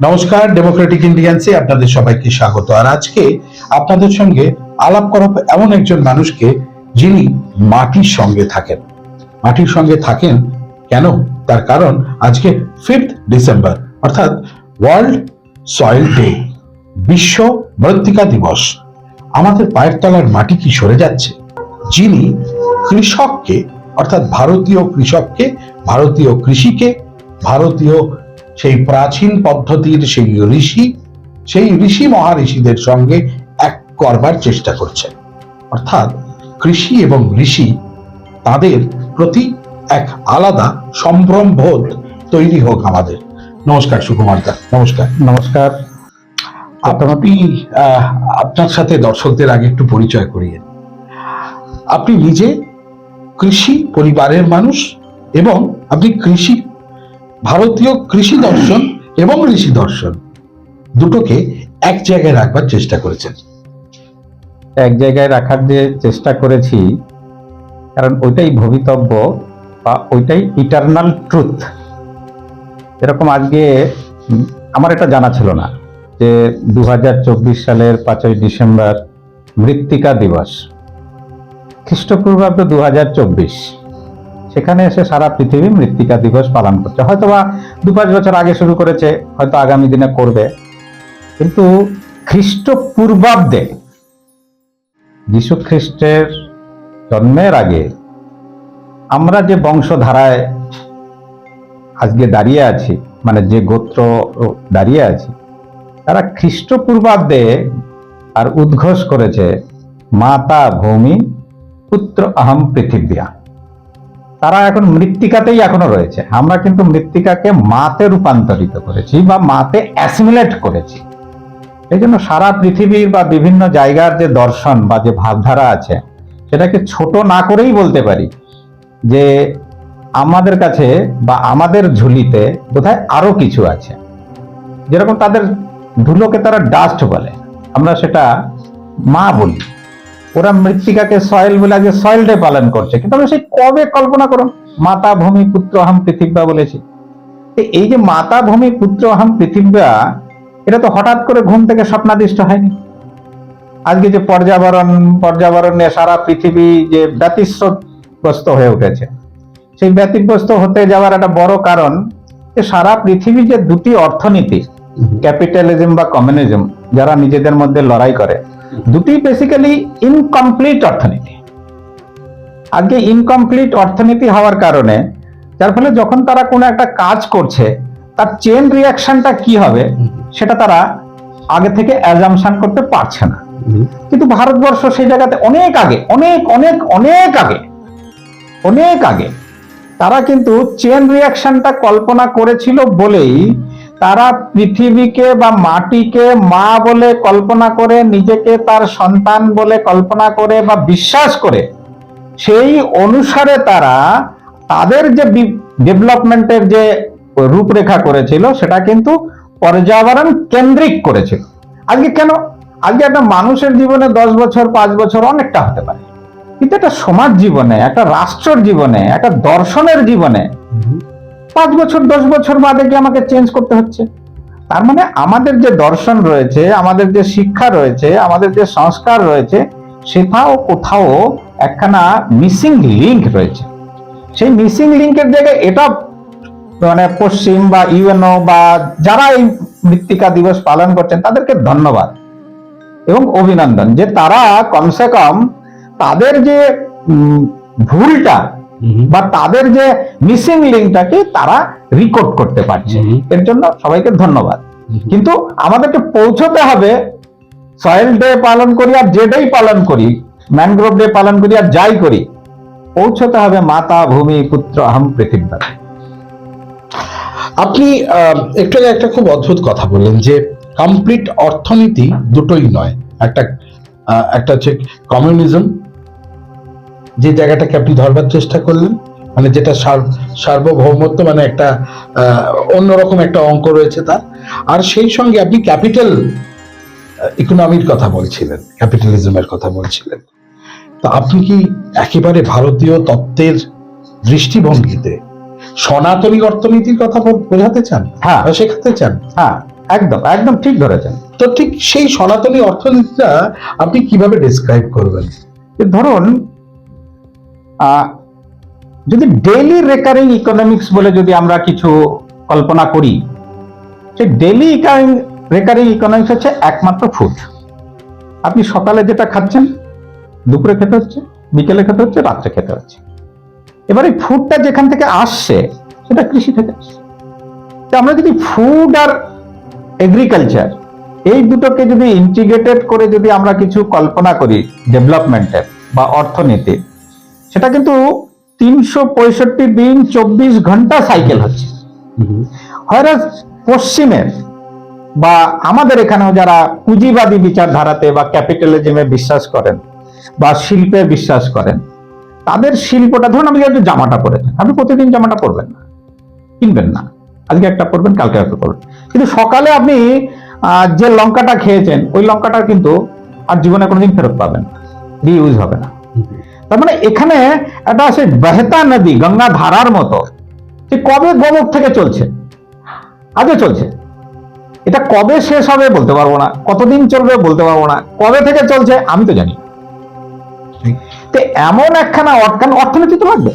নমস্কার ডেমোক্রেটিক ইন্ডিয়ান্সে আপনাদের সবাইকে স্বাগত। আর আজকে আপনাদের সঙ্গে আলাপ করাবো এমন একজন মানুষকে যিনি মাটির সঙ্গে থাকেন। মাটির সঙ্গে থাকেন কেন? তার কারণ আজকে ফিফথ ডিসেম্বর অর্থাৎ ওয়ার্ল্ড সয়েল ডে বিশ্ব মৃত্তিকা দিবস। আমাদের পায়ের তলার মাটি কি সরে যাচ্ছে? যিনি কৃষককে, অর্থাৎ ভারতীয় কৃষককে, ভারতীয় কৃষিকে, ভারতীয় সেই প্রাচীন পদ্ধতির সেই ঋষি সেই ঋষি মহাঋষিদের সঙ্গে এক করবার চেষ্টা করছেন। অর্থাৎ কৃষি এবং ঋষি তাদের প্রতি এক আলাদা সম্ভ্রম বোধ তৈরি হোক আমাদের। নমস্কার সুকুমার দা নমস্কার। নমস্কার। আপনি আপনার সাথে দর্শকদের আগে একটু পরিচয় করিয়ে আপনি নিজে কৃষি পরিবারের মানুষ এবং আপনি কৃষি ভারতীয় কৃষি দর্শন এবং ঋষি দর্শন দুটোকে এক জায়গায় রাখবার চেষ্টা করেছেন। এক জায়গায় রাখার যে চেষ্টা করেছি, কারণ ওইটাই ভবিতব্য বা ওইটাই ইটারনাল ট্রুথ এরকম আজকে আমার এটা জানা ছিল না যে দু হাজার চব্বিশ সালের পাঁচই ডিসেম্বর মৃত্তিকা দিবস। খ্রিস্টপূর্বাব্দ দুহাজার চব্বিশ। সেখানে এসে সারা পৃথিবী মৃত্তিকা দিবস পালন করছে। হয়তোবা দু পাঁচ বছর আগে শুরু করেছে, হয়তো আগামী দিনে করবে। কিন্তু খ্রিস্টপূর্বাব্দে যীশু খ্রিস্টের জন্মের আগে আমরা যে বংশধারায় আজকে দাঁড়িয়ে আছি মানে যে গোত্র দাঁড়িয়ে আছি, তারা খ্রিস্টপূর্বাব্দে আর উদ্ঘোষ করেছে, মাতা ভূমি, পুত্র আহম পৃথিবীয়া। তারা এখন মৃত্তিকাতেই এখনও রয়েছে। আমরা কিন্তু মৃত্তিকাকে মাতে রূপান্তরিত করেছি বা মাতে অ্যাসিমিলেট করেছি। এই জন্য সারা পৃথিবীর বা বিভিন্ন জায়গার যে দর্শন বা যে ভাবধারা আছে, সেটাকে ছোট না করেই বলতে পারি যে আমাদের কাছে বা আমাদের ঝুলিতে বোধহয় আরও কিছু আছে। যেরকম তাদের ধুলোকে তারা ডাস্ট বলে। আমরা সেটা মা বলি। ওরা মৃত্তিকাকে সয়েল বলে আজকে সয়েল ডে পালন করছে। কিন্তু আমরা সেই কবে কল্পনা করুন? মাতা ভূমি পুত্র আহম পৃথিবীবা বলেছি। এই যে মাতা ভূমি পুত্র আহম পৃথিবীবা এটা তো হঠাৎ করে ঘুম থেকে স্বপ্নাদিষ্ট হয়নি। আজকে যে পর্যাবরণ পর্যাবরণে সারা পৃথিবী যে ব্যতিস্রোতগ্রস্ত হয়ে উঠেছে। সেই ব্যতিগ্রস্ত হতে যাওয়ার একটা বড় কারণ যে সারা পৃথিবী যে দুটি অর্থনীতি ক্যাপিটালিজম বা কমিউনিজম যারা নিজেদের মধ্যে লড়াই করে দুটি বেসিক্যালি ইনকমপ্লিট অর্থনীতি। আজকে ইনকমপ্লিট অর্থনীতি হওয়ার কারণে যার ফলে যখন তারা কোনো একটা কাজ করছে তার চেন রিয়াকশনটা কি হবে সেটা তারা আগে থেকে অ্যাজামশন করতে পারছে না। কিন্তু ভারতবর্ষ সেই জায়গাতে অনেক আগে অনেক অনেক অনেক আগে অনেক আগে তারা কিন্তু চেন রিয়াকশনটা কল্পনা করেছিল বলেই তারা পৃথিবীকে বা মাটিকে মা বলে কল্পনা করে, নিজেকে তার সন্তান বলে কল্পনা করে বা বিশ্বাস করে, সেই অনুসারে তারা তাদের যে ডেভেলপমেন্টের যে রূপরেখা করেছিল, সেটা কিন্তু পর্যাবরণ কেন্দ্রিক করেছিল। আজকে কেন? আজকে একটা মানুষের জীবনে দশ বছর, পাঁচ বছর অনেকটা হতে পারে। কিন্তু একটা সমাজ জীবনে, একটা রাষ্ট্রের জীবনে, একটা দর্শনের জীবনে পাঁচ বছর, দশ বছর বাদে কি আমাকে চেঞ্জ করতে হচ্ছে? তার মানে আমাদের যে দর্শন রয়েছে, আমাদের যে শিক্ষা রয়েছে, আমাদের যে সংস্কার রয়েছে, সেটাও কোথাও একখানা মিসিং লিঙ্ক রয়েছে। সেই মিসিং লিঙ্কের জায়গায় এটা মানে পশ্চিম বা ইউএনও বা যারা এই মৃত্তিকা দিবস পালন করছেন, তাদেরকে ধন্যবাদ এবং অভিনন্দন যে তারা কমসে কম তাদের যে ভুলটা বা তাদের যে মিসিং লিঙ্কটাকে তারা রিকর্ড করতে পারছে। এর জন্য সবাইকে ধন্যবাদ। কিন্তু আমাদেরকে পৌঁছতে হবে সয়েল ডে পালন করি আর যে ডেই পালন করি ম্যানগ্রোভ ডে পালন করি আর যাই করি পৌঁছতে হবে মাতা ভূমি পুত্র আহম পৃথিবী আপনি একটু একটা খুব অদ্ভুত কথা বললেন যে কমপ্লিট অর্থনীতি দুটোই নয়। একটা একটা হচ্ছে কমিউনিজম যে জায়গাটাকে আপনি ধরবার চেষ্টা করলেন মানে যেটা সার্বভৌমত্ব মানে একটা অন্যরকম একটা অঙ্ক রয়েছে তার। আর সেই সঙ্গে আপনি ক্যাপিটাল ইকোনমির কথা বলছিলেন ক্যাপিটালিজমের কথা বলছিলেন। তো আপনি কি একেবারে ভারতীয় তত্ত্বের দৃষ্টিভঙ্গিতে সনাতনী অর্থনীতির কথা বোঝাতে চান? হ্যাঁ। শেখাতে চান? হ্যাঁ একদম একদম ঠিক ধরেছেন। তো ঠিক সেই সনাতনী অর্থনীতিটা আপনি কীভাবে ডেসক্রাইব করবেন? ধরুন যদি ডেইলি রেকারিং ইকোনমিক্স বলে যদি আমরা কিছু কল্পনা করি, সেই ডেইলি রেকারিং ইকোনমিক্স হচ্ছে একমাত্র ফুড আপনি সকালে যেটা খাচ্ছেন, দুপুরে খেতে হচ্ছে, বিকেলে খেতে হচ্ছে, রাত্রে খেতে হচ্ছে। এবার এই ফুডটা যেখান থেকে আসছে, সেটা কৃষি থেকে আসছে। তো আমরা যদি ফুড আর এগ্রিকালচার এই দুটোকে যদি ইন্টিগ্রেটেড করে যদি আমরা কিছু কল্পনা করি ডেভেলপমেন্টের বা অর্থনীতির সেটা কিন্তু তিনশো পঁয়ষট্টি দিন চব্বিশ ঘণ্টা সাইকেল হচ্ছে। হয়রাজ পশ্চিমের বা আমাদের এখানেও যারা পুঁজিবাদী বিচারধারাতে বা ক্যাপিটালিজমে বিশ্বাস করেন বা শিল্পে বিশ্বাস করেন তাদের শিল্পটা ধরুন আপনি একটু জামাটা পরেছেন আপনি প্রতিদিন জামাটা পরবেন না কিনবেন না। আজকে একটা পরবেন কালকে একটা পরবেন। কিন্তু সকালে আপনি আহ, যে লঙ্কাটা খেয়েছেন ওই লঙ্কাটা কিন্তু আর জীবনে কোনোদিন ফেরত পাবেন রিইউজ হবে না। তার মানে এখানে একটা আছে বেহতা নদী গঙ্গা ধারার মতো। যে কবে গোমুখ থেকে চলছে? আজও চলছে। এটা কবে শেষ হবে বলতে পারব না। কতদিন চলবে বলতে পারব না। কবে থেকে চলছে আমি তো জানি তো এমন একখানা অর্থ- কারণ অর্থনীতি তো লাগবে।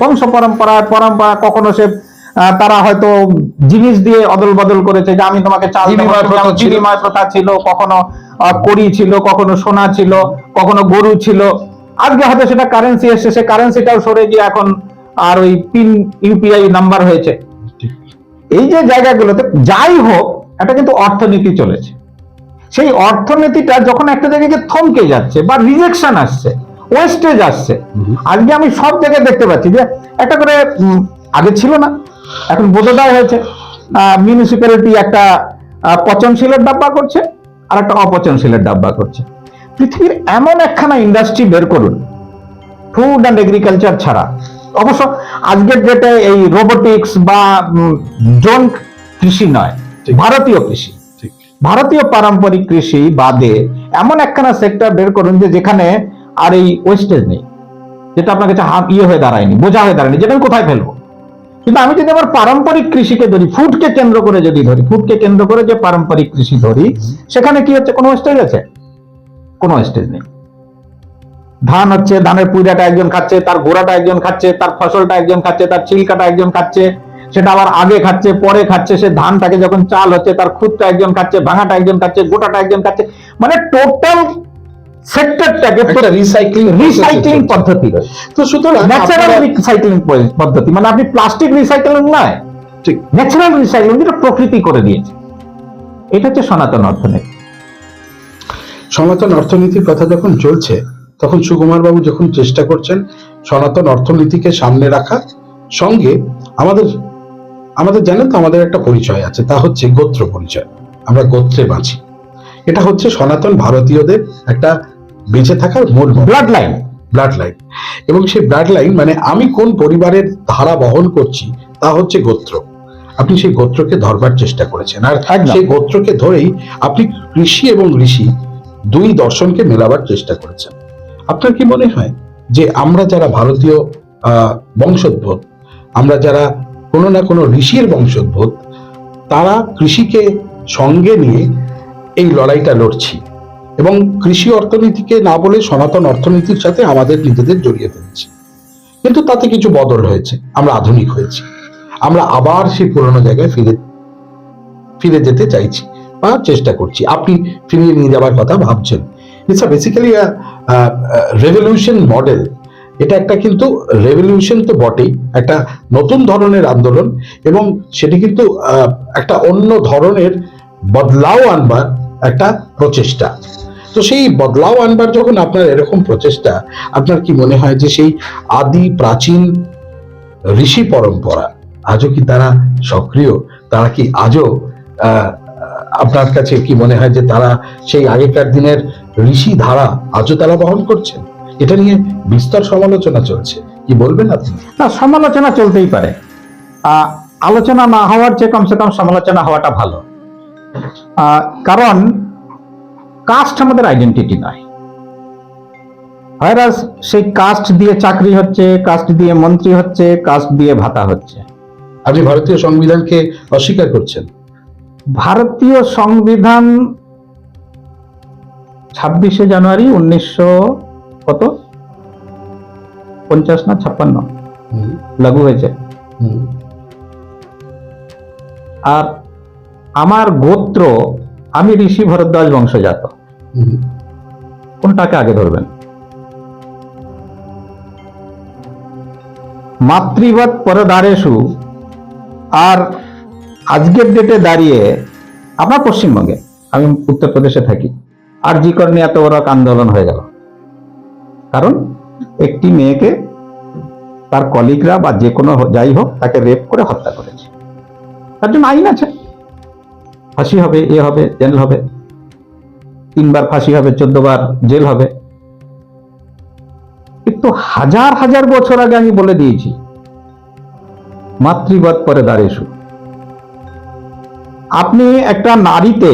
বংশ পরম্পরা পরম্পরা কখনো সে তারা হয়তো জিনিস দিয়ে অদল বদল করেছে যে আমি তোমাকে চাল বিনিময় প্রথা ছিল। কখনো কড়ি ছিল কখনো সোনা ছিল কখনো গরু ছিল। আজকে হয়তো সেটা কারেন্সি এসছে সে কারেন্সিটাও সরে গিয়ে এখন আর ওই পিন ইউপিআই নাম্বার হয়েছে। এই যে জায়গাগুলোতে যাই হোক এটা কিন্তু অর্থনীতি চলেছে। সেই অর্থনীতিটা যখন একটা জায়গায় গিয়ে থমকে যাচ্ছে বা রিজেকশন আসছে ওয়েস্টেজ আসছে আজকে আমি সব জায়গায় দেখতে পাচ্ছি যে একটা করে আগে ছিল না এখন বোধোদয় হয়েছে। মিউনিসিপ্যালিটি একটা পচনশীলের ডাব্বা করছে আর একটা অপচনশীলের ডাব্বা করছে। পৃথিবীর এমন একখানা ইন্ডাস্ট্রি বের করুন। ফুড অ্যান্ড এগ্রিকালচার ছাড়া। অবশ্য আজকের ডেটে এই রোবোটিক্স বা ড্রোন কৃষি নয় ভারতীয় কৃষি। ভারতীয় পারম্পরিক কৃষি বাদে এমন একখানা সেক্টর বের করুন যে যেখানে আর এই ওয়েস্টেজ নেই যেটা আপনার কাছে হাত ইয়ে হয়ে দাঁড়ায়নি বোঝা হয়ে দাঁড়ায়নি যেটা আমি কোথায় ফেলব? কিন্তু আমি যদি আমার পারম্পরিক কৃষিকে ধরি ফুডকে কেন্দ্র করে যদি ধরি ফুডকে কেন্দ্র করে যে পারম্পরিক কৃষি ধরি সেখানে কি হচ্ছে? কোনো ওয়েস্টেজ আছে? কোনো স্টেজ নেই। ধান হচ্ছে ধানের পুইরাটা একজন খাচ্ছে তার গোড়াটা একজন খাচ্ছে তার ফসলটা একজন খাচ্ছে তার চিলকাটা একজন খাচ্ছে সেটা আবার আগে খাচ্ছে পরে খাচ্ছে সে ধানটাকে যখন চাল হচ্ছে তার খুদটা একজন খাচ্ছে ভাঙাটা একজন খাচ্ছে গোটাটা একজন খাচ্ছে মানে টোটাল সেক্টরটাকে রিসাইক্লিং রিসাইক্লিং পদ্ধতি। তো সুতরাং ন্যাচারাল রিসাইক্লিং পদ্ধতি মানে আপনি প্লাস্টিক রিসাইক্লিং নয়। ঠিক। ন্যাচারাল রিসাইক্লিং যেটা প্রকৃতি করে দিয়েছে। এটা হচ্ছে সনাতন অর্থনীতি। সনাতন অর্থনীতির কথা যখন চলছে তখন সুকুমার বাবু যখন চেষ্টা করছেন সনাতন অর্থনীতিকে সামনে রাখা সঙ্গে আমাদের আমাদের জানেন তো আমাদের একটা পরিচয় আছে তা হচ্ছে গোত্র পরিচয়। আমরা গোত্রে বাঁচি। এটা হচ্ছে সনাতন ভারতীয়দের একটা বেঁচে থাকার মূল ব্লাড লাইন ব্লাড লাইন এবং সেই ব্লাড লাইন মানে আমি কোন পরিবারের ধারা বহন করছি তা হচ্ছে গোত্র। আপনি সেই গোত্রকে ধরবার চেষ্টা করেছেন। আর। সেই গোত্রকে ধরেই আপনি কৃষি এবং ঋষি দুই দর্শনকে মেলাবার চেষ্টা করেছেন। আপনার কি মনে হয় যে আমরা যারা ভারতীয় বংশোদ্ভূত, আমরা যারা কোনো না কোনো ঋষির বংশোদ্ভূত, তারা কৃষিকে সঙ্গে নিয়ে এই লড়াইটা লড়ছি এবং কৃষি অর্থনীতিকে না বলে সনাতন অর্থনীতির সাথে আমাদের নিজেদের জড়িয়ে ফেলছি। কিন্তু তাতে কিছু বদল হয়েছে, আমরা আধুনিক হয়েছি। আমরা আবার সেই পুরনো জায়গায় ফিরে ফিরে যেতে চাইছি। বা চেষ্টা করছি। আপনি ফিরিয়ে নিয়ে যাওয়ার কথা ভাবছেন। It's a basically revolution model এটা একটা কিন্তু রেভলিউশন তো বটেই, একটা নতুন ধরনের আন্দোলন এবং সেটি কিন্তু একটা অন্য ধরনের বদলাও আনবার একটা প্রচেষ্টা। তো সেই বদলাও আনবার যখন আপনার এরকম প্রচেষ্টা, আপনার কি মনে হয় যে সেই আদি প্রাচীন ঋষি পরম্পরা, আজও কি তারা সক্রিয়? তারা কি আজও আপনার কাছে কি মনে হয় যে তারা সেই আগেকার দিনের ঋষি ধারা আজও তারা বহন করছেন এটা নিয়ে বিস্তর সমালোচনা চলছে। কি বলবেন আপনি? না সমালোচনা চলতেই পারে। আলোচনা না হওয়ার চেয়ে কমসে কম সমালোচনা হওয়াটা ভালো। কারণ কাস্ট আমাদের আইডেন্টিটি নয়। ভাইরাস সেই কাস্ট দিয়ে চাকরি হচ্ছে কাস্ট দিয়ে মন্ত্রী হচ্ছে কাস্ট দিয়ে ভাতা হচ্ছে। আপনি ভারতীয় সংবিধানকে অস্বীকার করছেন। ভারতীয় সংবিধান ছাব্বিশে জানুয়ারি উনিশশো কত? পঞ্চাশ না ছাপ্পান্ন? লাগু হয়েছে। আর আমার গোত্র আমি ঋষি ভরদ্বাজ বংশজাত। কোনটাকে আগে ধরবেন? মাতৃবৎ পরদারেশু আর আজকের ডেটে দাঁড়িয়ে আপনার পশ্চিমবঙ্গে, আমি উত্তরপ্রদেশে থাকি, আর জি কর নিয়ে এত বড় আন্দোলন হয়ে গেল। কারণ একটি মেয়েকে তার কলিগরা বা যে কোনো যাই হোক, তাকে রেপ করে হত্যা করেছে। তার জন্য আইন আছে। ফাঁসি হবে, এ হবে, জেল হবে। তিনবার ফাঁসি হবে চোদ্দ বার জেল হবে। কিন্তু হাজার হাজার বছর আগে আমি বলে দিয়েছি মাতৃবৎ পরে দাঁড়িয়েছু আপনি একটা নারীতে,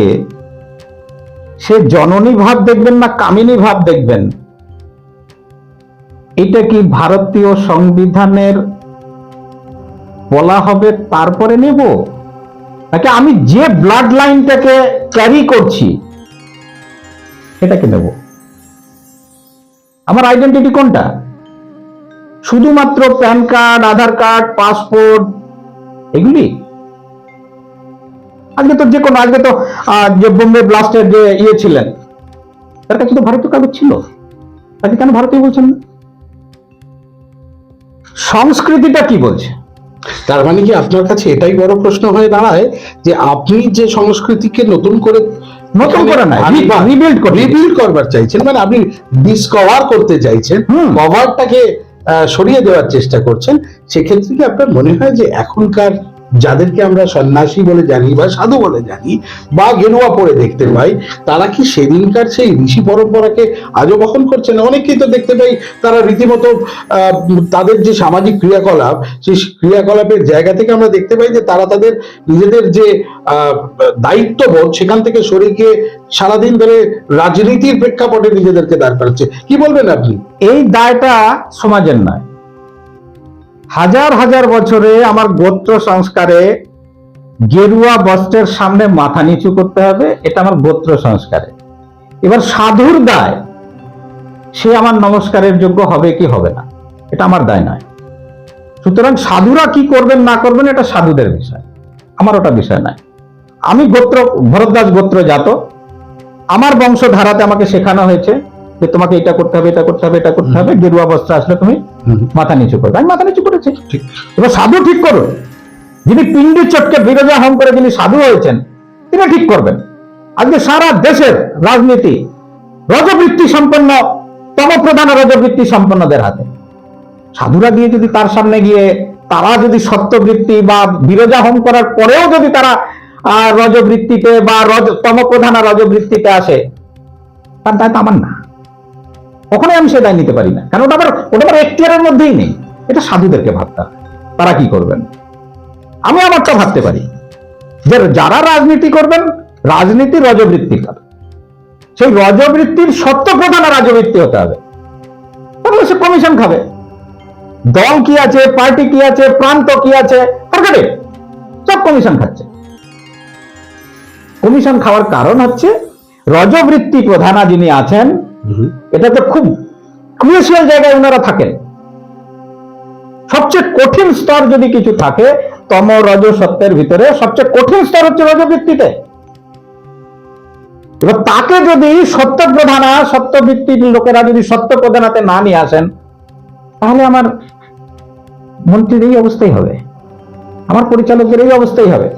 সে জননী ভাব দেখবেন না কামিনী ভাব দেখবেন। এটা কি ভারতীয় সংবিধানের বলা হবে তারপরে নেব? নাকি আমি যে ব্লাড লাইনটাকে ক্যারি করছি, সেটাকে নেব? আমার আইডেন্টিটি কোনটা? শুধুমাত্র PAN card, Aadhaar card passport এগুলি? আজকে তো যে কোনো আজকে তো যে বোম্বে ব্লাস্টের যে ইয়ে ছিলেন তার কাছে তো ভারতীয় কাগজ ছিল তাকে কেন ভারতীয় বলছেন না? সংস্কৃতিটা কি বলছে তার মানে কি আপনার কাছে এটাই বড় প্রশ্ন হয়ে দাঁড়ায় যে আপনি যে সংস্কৃতিকে নতুন করে নতুন করে rebuild করতে। রিবিল্ড করবার চাইছেন মানে আপনি ডিসকভার করতে চাইছেন। কভারটাকে সরিয়ে দেওয়ার চেষ্টা করছেন সেক্ষেত্রে কি আপনার মনে হয় যে এখনকার যাদেরকে আমরা সন্ন্যাসী বলে জানি বা সাধু বলে জানি বা গেরুয়া পরে দেখতে পাই, তারা কি সেদিনকার সেই ঋষি পরম্পরাকে আজও বহন করছেন? অনেকেই তো দেখতে পাই, তারা রীতিমতো তাদের যে সামাজিক ক্রিয়াকলাপ, সেই ক্রিয়াকলাপের জায়গা থেকে আমরা দেখতে পাই যে তারা তাদের নিজেদের যে দায়িত্ববোধ, সেখান থেকে সরে গিয়ে সারাদিন ধরে রাজনীতির প্রেক্ষাপটে নিজেদেরকে দাঁড় করাচ্ছে। কি বলবেন আপনি? এই দায়টা সমাজের নয়। হাজার হাজার বছরে আমার গোত্র সংস্কারে গেরুয়া বস্ত্রের সামনে মাথা নিচু করতে হবে এটা আমার গোত্র সংস্কারে। এবার সাধুর দায় সে আমার নমস্কারের যোগ্য হবে কি হবে না এটা আমার দায় নয়। সুতরাং সাধুরা কি করবেন না করবেন এটা সাধুদের বিষয় আমার ওটা বিষয় নয়। আমি গোত্র ভরদ্বাজ গোত্র জাত আমার বংশধারাতে আমাকে শেখানো হয়েছে যে তোমাকে এটা করতে হবে এটা করতে হবে এটা করতে হবে গেরুয়া বস্ত্র আসলে তুমি মাথা নিচু করবে। আমি মাথা নিচু করেছি। ঠিক। এবার সাধু ঠিক করুন। যিনি পিণ্ডি চটকে বিরোধা হম করে যিনি সাধু হয়েছেন তিনি ঠিক করবেন। আজকে সারা দেশের রাজনীতি রজবৃত্তি সম্পন্ন তমপ্রধান রজবৃত্তি সম্পন্নদের হাতে। সাধুরা দিয়ে যদি তার সামনে গিয়ে তারা যদি সত্যবৃত্তি বা বিরোধা হোম করার পরেও যদি তারা রজবৃত্তিতে বা রজ তম তমপ্রধান রজবৃত্তিতে আসে তার দায় তো আমার না। কখনোই আমি সে নিতে পারি না। কারণ ওটা আমার ওটা আমার এখতিয়ারের মধ্যেই নেই। এটা সাধুদেরকে ভাবতে। তারা কি করবেন? আমি আমারটা ভাবতে পারি। যে যারা রাজনীতি করবেন, রাজনীতি রজবৃত্তি করে সেই রজবৃত্তির সত্য প্রধান রাজবৃত্তি হতে হবে। তাহলে সে কমিশন খাবে। দল কি আছে পার্টি কি আছে, প্রান্ত কি আছে ফরগেট সব কমিশন খাচ্ছে। কমিশন খাওয়ার কারণ হচ্ছে, রজবৃত্তি প্রধানা যিনি আছেন এটা তো খুব ক্রুশিয়াল জায়গায় ওনারা থাকেন। সবচেয়ে কঠিন স্তর যদি কিছু থাকে, তম, রজ, সত্যের ভিতরে সবচেয়ে কঠিন স্তর হচ্ছে রজবৃত্তিতে। এবার তাকে যদি সত্য প্রধানা সত্যবৃত্তির লোকেরা যদি সত্য প্রধানাতে না নিয়ে আসেন, তাহলে আমার মন্ত্রীর এই অবস্থাই হবে। আমার পরিচালকের এই অবস্থাই হবে।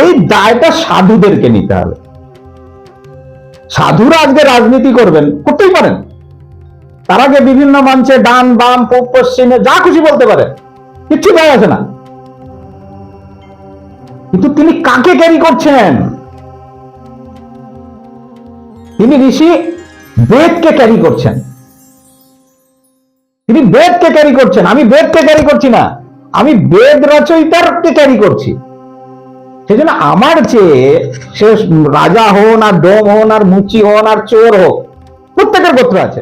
এই দায়টা সাধুদেরকে নিতে হবে। সাধুরা আজকে রাজনীতি করবেন, করতেই পারেন। তার আগে বিভিন্ন মঞ্চে ডান, বাম, পূব, পশ্চিমে যা খুশি বলতে পারেন, কিচ্ছু যায় আসে না। কিন্তু তিনি কাকে ক্যারি করছেন? তিনি ঋষি বেদকে ক্যারি করছেন। তিনি বেদকে ক্যারি করছেন। আমি বেদকে ক্যারি করছি না। আমি বেদ রচয়িতারকে ক্যারি করছি। সেজন্য আমার চেয়ে সে রাজা হন আর ডোম হন আর মুচি হন আর চোর হোক, প্রত্যেকের গোত্র আছে।